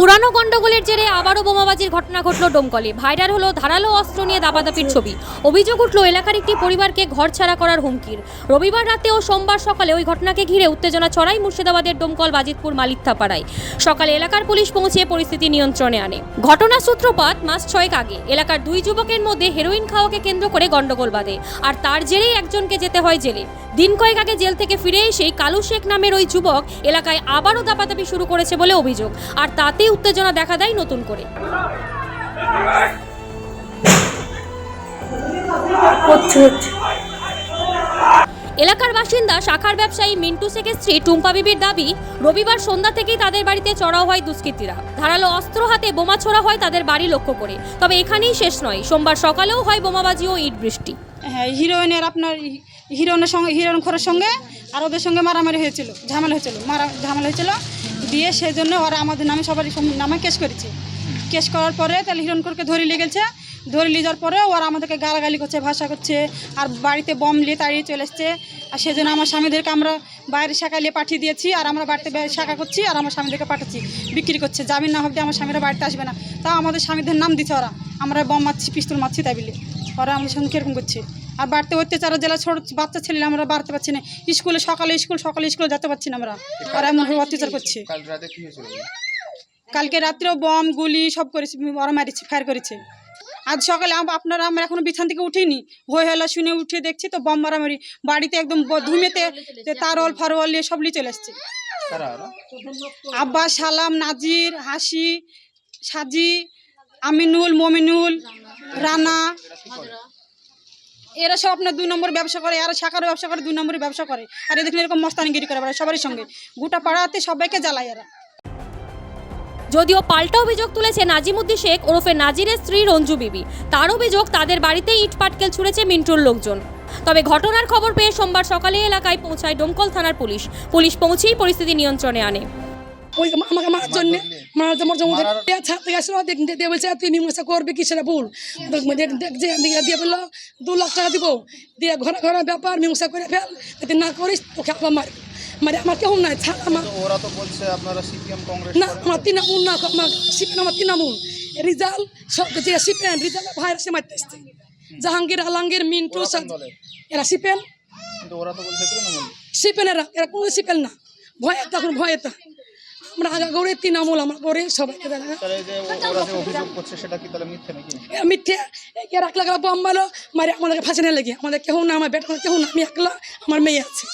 পুরানো গন্ডগোলের জেরে আবারও বোমাবাজির ঘটনা ঘটল ডোমকলে। ভাইরাল হলো, ধারালো অস্ত্র নিয়ে দাপাদাপির ছবি। অভিযোগ উঠল, এলাকার একটি পরিবারকে ঘর ছাড়া করার হুমকির। রবিবার রাতে ও সোমবার সকালে ওই ঘটনাকে ঘিরে উত্তেজনা ছড়াই মুর্শিদাবাদের ডোমকল বাজিতপুর মালিকথাপাড়ায় সকালে এলাকার পুলিশ পৌঁছে পরিস্থিতি নিয়ন্ত্রণে আনে। ঘটনার সূত্রপাত মাস ছয়েক আগে। এলাকার দুই যুবকের মধ্যে হেরোইন খাওয়াকে কেন্দ্র করে গন্ডগোল বাঁধে। আর তার জেরেই একজনকে যেতে হয় জেলে। দিন কয়েক আগে জেল থেকে ফিরে এসেই কালু শেখ নামের ওই যুবক এলাকায় আবারও দাপাদাপি শুরু করেছে বলে অভিযোগ। আর তাতেই উত্তেজনা দেখা দেয় নতুন করে। এলাকার বাসিন্দা, শাখার ব্যবসায়ী মিন্টু শেখের স্ত্রী টুম্পা বিবির দাবি, রবিবার সন্ধ্যা থেকেই তাদের বাড়িতে চড়াও হয় দুষ্কৃতীরা। ধারালো অস্ত্র হাতে বোমা ছোড়া হয় তাদের বাড়ি লক্ষ্য করে। তবে এখানেই শেষ নয়, সোমবার সকালেও হয় বোমাবাজি ও ইট বৃষ্টি। হ্যাঁ হিরোইনের আপনার হি- হিরোইনের সঙ্গে হিরোইন খোরের সঙ্গে আর ওদের সঙ্গে মারামারি হয়েছিল, ঝামেলা হয়েছিল, মারা ঝামেলা হয়েছিল। দিয়ে সেই জন্য ওরা আমাদের নামে সবারই নামে কেস করেছে। কেস করার পরে তাহলে হিরোইন খোরকে ধরে নিয়ে গেছে। ধরে নিয়ে যাওয়ার পরে ওরা আমাদেরকে গালাগালি করছে, ভাষা করছে, আর বাড়িতে বম নিয়ে তাড়িয়ে চলে এসছে। আর সেই জন্য আমার স্বামীদেরকে আমরা বাইরে শাখা নিয়ে পাঠিয়ে দিয়েছি, আর আমরা বাড়িতে শাখা করছি, আর আমার স্বামীদেরকে পাঠাচ্ছি, বিক্রি করছে। জামিন না হবে আমার স্বামীরা বাড়িতে আসবে না। তাও আমাদের স্বামীদের নাম দিচ্ছে ওরা। আমরা বম মারছি, পিস্তল মারছি তাই বলে। ওরা আমাদের সঙ্গে কীরকম করছে? আর বাড়তে অত্যাচার জেলা ছোট বাচ্চা ছেলে আমরা বাড়তে পারছি না। স্কুলে সকালে স্কুল সকালে স্কুলে যেতে পারছি না আমরা। আর এমনভাবে অত্যাচার করছে। কালকে রাত্রেও বম গুলি সব করেছে ওরা মারিছে ফায়ার করেছে। আজ সকালে আপনারা আমরা এখনও বিছান থেকে উঠিনি। হয়ে হলা শুনে উঠে দেখছি তো বম মারামারি। বাড়িতে একদম ধুমেতে তারল ফারওয়াল নিয়ে সব নিয়ে চলে এসছে আব্বাস সালাম নাজির হাসি সাজি আমিনুল মমিনুল রানা। এরা সব আপনার দুই নম্বর ব্যবসা করে আর শাখারও ব্যবসা করে, দুই নম্বরের ব্যবসা করে। আর এদের এরকম মস্তানিগিরি করে বেড়ায় সবারই সঙ্গে। গোটা পাড়াতে সবাইকে জ্বালায় এরা। যদিও পাল্টা অভিযোগ তুলেছে নাজিমুদ্দি শেখ ওরফে নাজিরের স্ত্রী রঞ্জু বিবি। তার অভিযোগ, তাদের বাড়িতে ইট পাটকেল ছুঁড়েছে মিন্টুর লোকজন। তবে ঘটনার খবর পেয়ে সোমবার সকালে এলাকায় পৌঁছায় ডোমকল থানার পুলিশ। পুলিশ পৌঁছেই পরিস্থিতি নিয়ন্ত্রণে আনে। ওই আমাকে মারার জন্য মারার জন্য মধ্যে ছাড়তে গেছিল দেখতে দিয়ে বলছে তুই মীমাংসা করবি ভুল? দেখ- দেখ যে দিয়ে বলল দু লাখ টাকা দিব। দিয়ে ঘরে ঘরে ব্যাপার মীমাংসা করে ফেল। যদি না করিস তোকে আবার মারবি। মানে আমার কেউ নাই ছাড় আমার। ওরা তো বলছে আপনারা সিপিএম কংগ্রেস না আমার তৃণমূল না আমার সিপিএন আমার তৃণমূল। রিজাল সব যে সিপিএন রিজাল ভাইয়ের সে মারতে এসছে। জাহাঙ্গীর আলমগীর মিন্টু? এরা কিন্তু ওরা তো বলছে তৃণমূল। সিপেনেরা এরা কোনো সিপেন না। ভয়ে তখন ভয়ে তো। আমরা আগা গড়ে তৃণমূল আমার গড়ে সবাইকে মিথ্যে নাকি? এ মিথ্যে। একে এক লাগলা বম মারি আমাদেরকে ফাঁসি নিয়ে লেগে। আমাদের কেউ না আমার বেটা কেউ না আমি একলা আমার মেয়ে আছে।